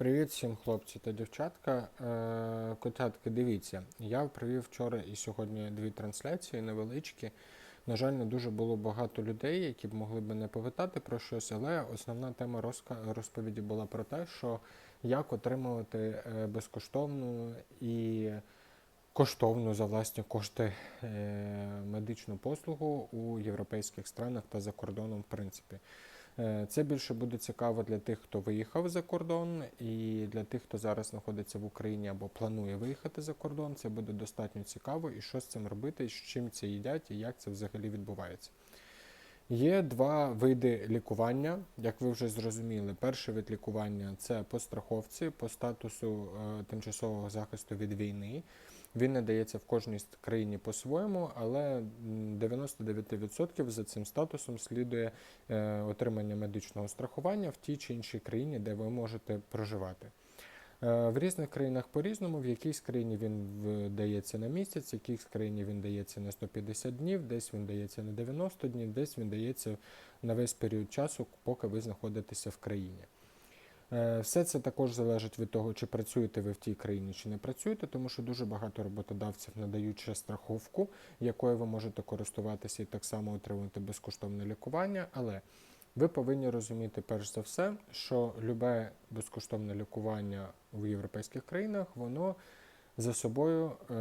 Привіт всім хлопці та дівчатка. Е, Котятки, дивіться, я провів вчора і сьогодні дві трансляції невеличкі. На жаль, не дуже було багато людей, які б могли б мене повітати про щось, але основна тема розповіді була про те, що як отримувати е, безкоштовну і коштовну за власні кошти е, медичну послугу у європейських странах та за кордоном, в принципі. Е, Це більше буде цікаво для тих, хто виїхав за кордон, і для тих, хто зараз знаходиться в Україні або планує виїхати за кордон. Це буде достатньо цікаво, і що з цим робити, з чим це їдять, і як це взагалі відбувається. Є два види лікування, як ви вже зрозуміли. Перший вид лікування це по страховці, по статусу е, тимчасового захисту від війни. Він надається в кожній країні по-своєму, але 99% за цим статусом слідує е, отримання медичного страхування в тій чи іншій країні, де ви можете проживати. Е, В різних країнах по-різному, в якійсь країні він дається на місяць, в якійсь країні він дається на 150 днів, десь він дається на 90 днів, десь він дається на весь період часу, поки ви знаходитеся в країні. Е, Все це також залежить від того, чи працюєте ви в тій країні, чи не працюєте, тому що дуже багато роботодавців надають ще страховку, якою ви можете користуватися і так само отримувати безкоштовне лікування. Але ви повинні розуміти перш за все, що любе безкоштовне лікування в європейських країнах, воно за собою е,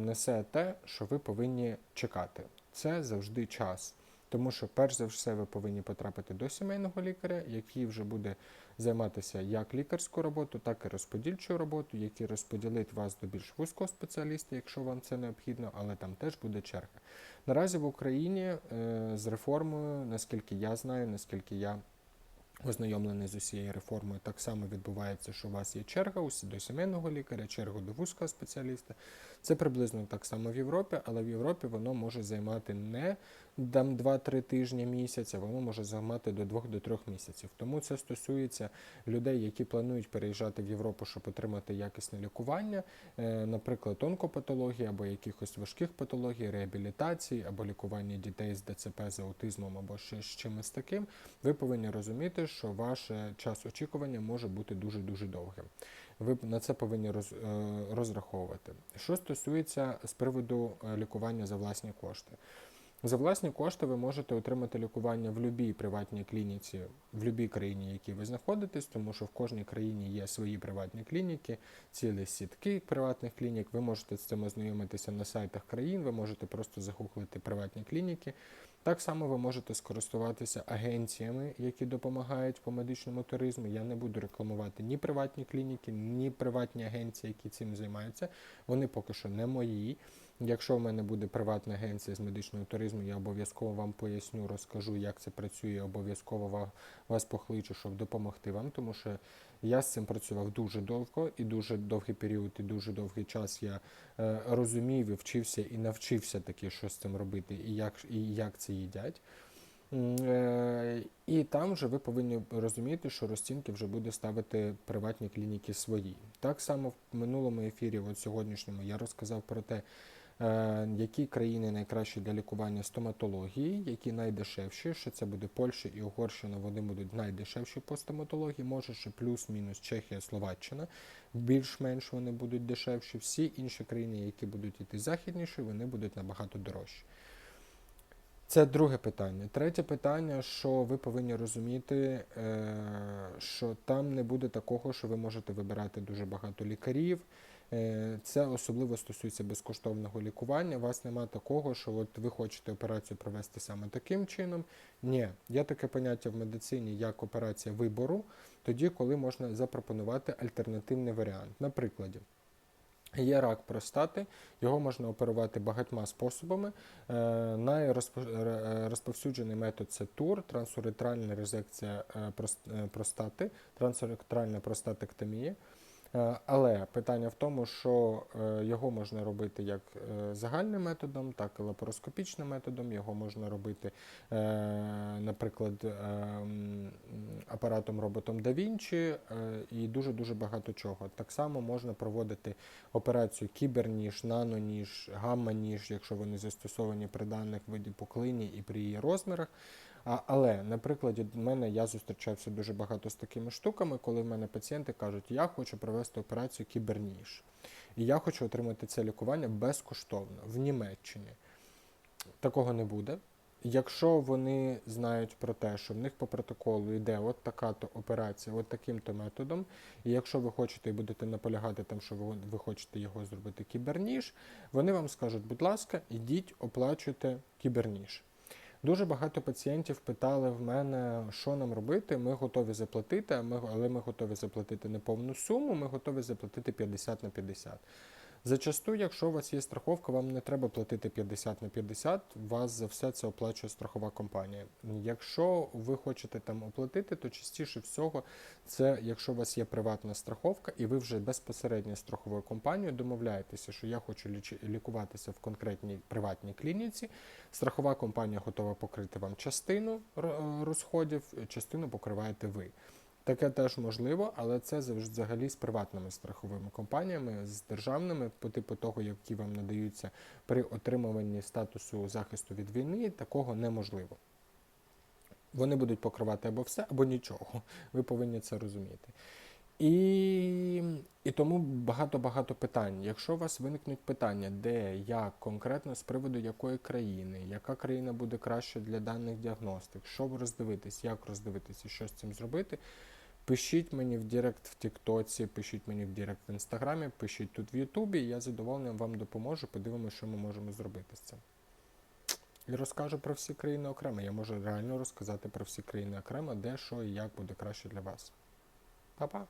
несе те, що ви повинні чекати. Це завжди час. Тому що, перш за все, ви повинні потрапити до сімейного лікаря, який вже буде займатися як лікарську роботу, так і розподільчу роботу, який розподілить вас до більш вузького спеціаліста, якщо вам це необхідно, але там теж буде черга. Наразі в Україні е, з реформою, наскільки я знаю, наскільки я ознайомлений з усією реформою, так само відбувається, що у вас є черга усі до сімейного лікаря, черга до вузького спеціаліста. Це приблизно так само в Європі, але в Європі воно може займати не там 2-3 тижні місяця, воно може займати до 2-3 місяців. Тому це стосується людей, які планують переїжджати в Європу, щоб отримати якісне лікування, е, наприклад, онкопатології або якихось важких патологій, реабілітації або лікування дітей з ДЦП з аутизмом або ще з чимось таким. Ви повинні розуміти, що ваш час очікування може бути дуже дуже довгим. Ви на це повинні роз, е, розраховувати. Що стосується з приводу е, лікування за власні кошти. За власні кошти ви можете отримати лікування в будь-якій приватній клініці, в будь-якій країні, в якій ви знаходитесь, тому що в кожній країні є свої приватні клініки, цілі сітки приватних клінік. Ви можете з цим ознайомитися на сайтах країн, ви можете просто загуглити приватні клініки. Так само ви можете скористуватися агенціями, які допомагають по медичному туризму. Я не буду рекламувати ні приватні клініки, ні приватні агенції, які цим займаються. Вони поки що не мої. Якщо в мене буде приватна агенція з медичного туризму, я обов'язково вам поясню, розкажу, як це працює. Обов'язково ва- вас покличу, щоб допомогти вам, тому що я з цим працював дуже довго і дуже довгий період, і дуже довгий час я е, розумів і вчився і навчився таки, що з цим робити, і як, і як це їдять. Е, І там вже ви повинні розуміти, що розцінки вже буде ставити приватні клініки свої. Так само в минулому ефірі, от сьогоднішньому, я розказав про те, які країни найкращі для лікування стоматології, які найдешевші, що це буде Польща і Угорщина, вони будуть найдешевші по стоматології, може ще плюс-мінус Чехія, Словаччина, більш-менш вони будуть дешевші. Всі інші країни, які будуть іти західніші, вони будуть набагато дорожчі. Це друге питання. Третє питання, що ви повинні розуміти, е, що там не буде такого, що ви можете вибирати дуже багато лікарів. Е, Це особливо стосується безкоштовного лікування. У вас нема такого, що от ви хочете операцію провести саме таким чином. Ні, є таке поняття в медицині як операція вибору, тоді, коли можна запропонувати альтернативний варіант. Наприклад, Є рак простати, його можна оперувати багатьма способами. Е, Найрозповсюджений метод це ТУР, трансуретральна резекція е, е, простати, трансуретральна простатектомія. Е, Але питання в тому, що е, його можна робити як е, загальним методом, так і лапароскопічним методом. Його можна робити, наприклад, апаратом роботом Vinci е, і дуже дуже багато чого. Так само можна проводити операцію кіберніж, наноніж, гамма-ніж, якщо вони застосовані при даних виді пуклині і при її розмірах. А, але, на прикладі мене я зустрічався дуже багато з такими штуками, коли в мене пацієнти кажуть, я хочу провести операцію кіберніж. І я хочу отримати це лікування безкоштовно в Німеччині. Такого не буде. Якщо вони знають про те, що в них по протоколу йде от така-то операція, от таким-то методом, і якщо ви хочете і будете наполягати там, що ви, ви хочете його зробити кіберніж, вони вам скажуть, будь ласка, ідіть, оплачуйте кіберніж. Дуже багато пацієнтів питали в мене, що нам робити. Ми готові заплатити, але ми готові заплатити не повну суму, ми готові заплатити 50 на 50. Зачасту, якщо у вас є страховка, вам не треба платити 50 на 50, вас за все це оплачує страхова компанія. Якщо ви хочете там оплатити, то частіше всього це якщо у вас є приватна страховка, і ви вже безпосередньо страховою компанією домовляєтеся, що я хочу лікуватися в конкретній приватній клініці. Страхова компанія готова покрити вам частину розходів, частину покриваєте ви. Таке теж можливо, але це завжди взагалі з приватними страховими компаніями, з державними, по типу того, які вам надаються при отримуванні статусу захисту від війни, такого неможливо. Вони будуть покривати або все, або нічого. Ви повинні це розуміти. І, і тому багато-багато питань. Якщо у вас виникнуть питання, де, як, конкретно з приводу якої країни, яка країна буде краще для даних діагностик, що роздивитись, як роздивитись і що з цим зробити, пишіть мені в Директ в Тіктоці, пишіть мені в Директ в Інстаграмі, пишіть тут в Ютубі, я задоволенням вам допоможу, подивимося, що ми можемо зробити з цим. І розкажу про всі країни окремо. Я можу реально розказати про всі країни окремо, де, що і як буде краще для вас. Па-па!